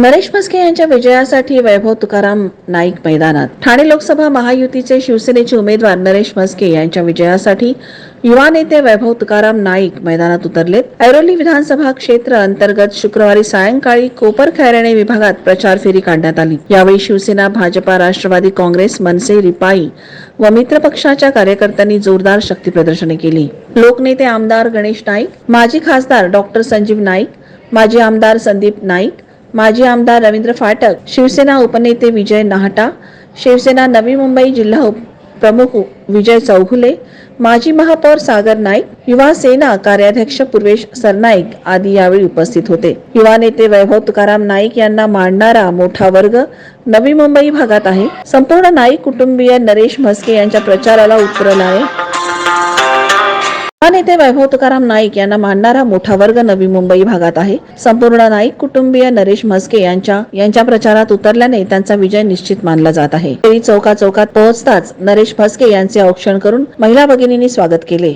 नरेश म्हस्के यांच्या विजयासाठी वैभव तुकाराम नाईक मैदानात. ठाणे लोकसभा महायुतीचे शिवसेनेचे उमेदवार नरेश म्हस्के यांच्या विजयासाठी युवा नेते वैभव तुकाराम नाईक मैदानात उतरलेत. ऐरोली विधानसभा क्षेत्र अंतर्गत शुक्रवारी सायंकाळी कोपर खैराणे विभागात प्रचार फेरी काढण्यात आली. यावेळी शिवसेना भाजपा राष्ट्रवादी काँग्रेस मनसे रिपाई व मित्र पक्षाच्या कार्यकर्त्यांनी जोरदार शक्ती प्रदर्शने केली. लोकनेते आमदार गणेश नाईक माजी खासदार डॉक्टर संजीव नाईक माजी आमदार संदीप नाईक माजी आमदार रवींद्र फाटक शिवसेना उपनेते विजय नाहटा शिवसेना नवी मुंबई जिल्हा उप- प्रमुख विजय चौघुले माजी महापौर सागर नाईक युवा सेना कार्याध्यक्ष पूर्वेश सरनाईक आदी यावेळी उपस्थित होते. युवा नेते वैभव तुकाराम नाईक यांना मांडणारा मोठा वर्ग नवी मुंबई भागात आहे. संपूर्ण नाईक कुटुंबीय नरेश म्हस्के यांच्या प्रचाराला उतरला आहे. नेते वैभव तुकाराम नाईक यांना मानणारा मोठा वर्ग नवी मुंबई भागात आहे. संपूर्ण नाईक कुटुंबीय नरेश म्हस्के यांच्या यांच्या प्रचारात उतरल्याने त्यांचा विजय निश्चित मानला जात आहे. तरी चौका चौकात पोहोचताच नरेश म्हस्के यांचे औक्षण करून महिला भगिनींनी स्वागत केले.